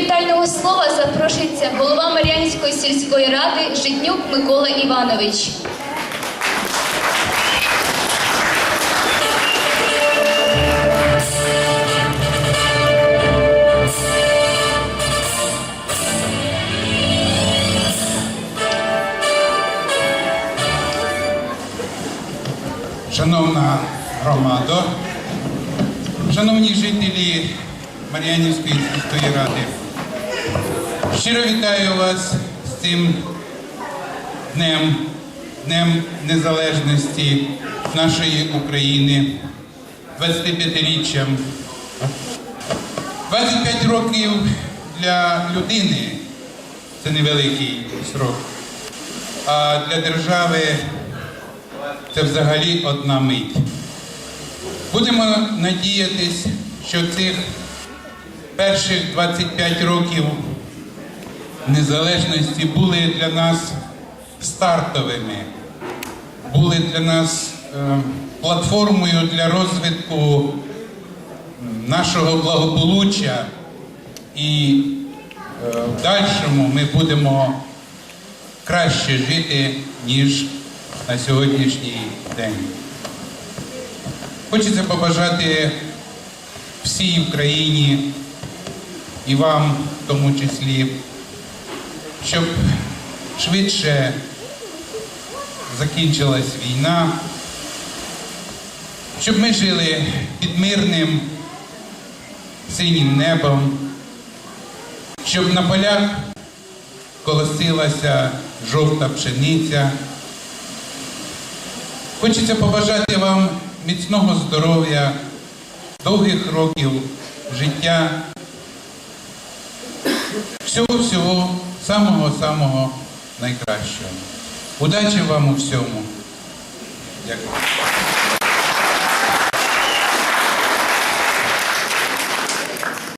вітального слова запрошується голова Мар'янської сільської ради Житнюк Микола Іванович. Шановна громадо, шановні жителі Мар'янівської сільської ради, щиро вітаю вас з цим днем, Днем Незалежності нашої України, 25-річчям. 25 років для людини це невеликий срок, а для держави це взагалі одна мить. Будемо надіятись, що цих перших 25 років незалежності були для нас стартовими, були для нас е, платформою для розвитку нашого благополуччя і е, в дальшому ми будемо краще жити, ніж на сьогоднішній день. Хочеться побажати всій Україні і вам в тому числі, щоб швидше закінчилась війна, щоб ми жили під мирним синім небом, щоб на полях колосилася жовта пшениця. Хочеться побажати вам міцного здоров'я, довгих років життя, всього-всього самого-самого найкращого. Удачі вам у всьому. Дякую.